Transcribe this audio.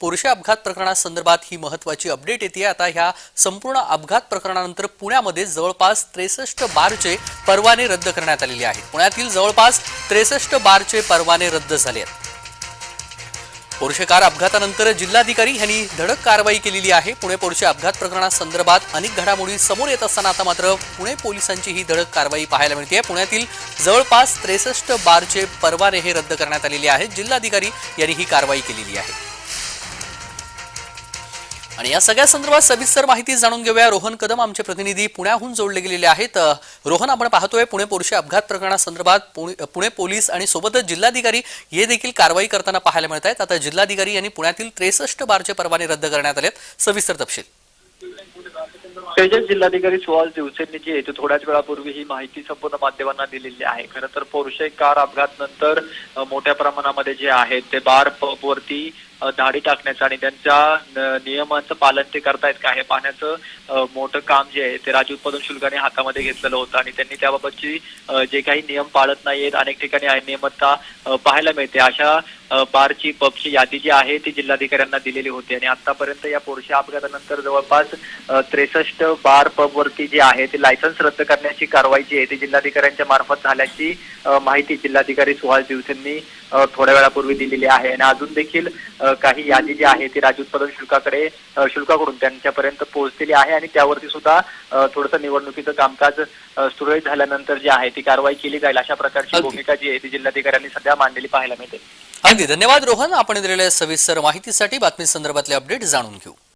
Porsche अपघात प्रकरणासंदर्भात ही महत्वाची update येते. आता ह्या संपूर्ण अपघात प्रकरणानंतर पुण्यामध्ये जवळपास त्रेसष्ट बारचे परवाने रद्द करण्यात आलेले आहेत. पुण्यातील जवळपास त्रेसष्ट बारचे परवाने रद्द झाले आहेत. पोरशे कार अपघातानंतर जिल्हाधिकारी यांनी धडक कारवाई केलेली आहे. पुणे पोरशे अपघात प्रकरणासंदर्भात अनेक घडामोडी समोर येत असताना आता मात्र पुणे पोलिसांची ही धडक कारवाई पाहायला मिळते. पुण्यातील जवळपास त्रेसष्ट बारचे परवाने हे रद्द करण्यात आलेले आहेत. जिल्हाधिकारी यांनी ही कारवाई केलेली आहे. आणि या सगळ्या संदर्भात सविस्तर माहिती जाणून घेऊया. रोहन कदम आमचे प्रतिनिधी पुण्याहून जोडले गेलेले आहेत. रोहन आपण पाहतोय पुणे पोरशे अपघात प्रकरणासंदर्भात पुणे पुणे पोलीस आणि सोबतच जिल्हाधिकारी हे देखील कारवाई करताना पाहायला मिळत आहेत. आता जिल्हाधिकारी यांनी पुण्यातील त्रेसष्ट बारचे परवाने रद्द करण्यात आलेत. सविस्तर तपशील. तेजस जिल्हाधिकारी सुहास दिवसेंनी जी आहे थोड्याच वेळापूर्वी ही माहिती संपूर्ण माध्यमांना दिलेली आहे. खरं तर पोरशे कार अपघात नंतर मोठ्या प्रमाणामध्ये जे आहे ते बार पब वरती धाडी टाकण्याचं आणि त्यांच्या नियमांचं पालन ते करतायत का? हे पाहण्याचं मोठं काम जे आहे ते राज्य उत्पादन शुल्काने हातामध्ये घेतलेलं होतं आणि त्यांनी त्याबाबतची जे काही नियम पाळत नाहीयेत अनेक ठिकाणी अनियमितता पाहायला मिळते. अशा बारची पबची यादी जी आहे ती जिल्हाधिकाऱ्यांना दिलेली होती आणि आतापर्यंत या पोरशे अपघातानंतर जवळपास त्रेसष्ट बार पबवरती जे आहे ते लायसन्स रद्द करण्याची कारवाई जी आहे ती जिल्हाधिकाऱ्यांच्या मार्फत झाल्याची माहिती जिल्हाधिकारी सुहास दिवसेंनी थोड्या वेळापूर्वी दिलेली आहे. आणि अजून देखील काही यादी जी आहे ती राज्य उत्पादन शुल्काकडे शुल्काकडून त्यांच्यापर्यंत पोहोचलेली आहे. आणि त्यावरती सुद्धा थोडंसं निवडणुकीचं कामकाज सुरळीत झाल्यानंतर जी आहे ती कारवाई केली जाईल अशा प्रकारची. भूमिका जी आहे ती जिल्हाधिकाऱ्यांनी सध्या मांडलेली पाहायला मिळते. अगदी. धन्यवाद रोहन. आपण दिलेल्या सविस्तर माहितीसाठी बातमी संदर्भातले अपडेट जाणून घेऊ.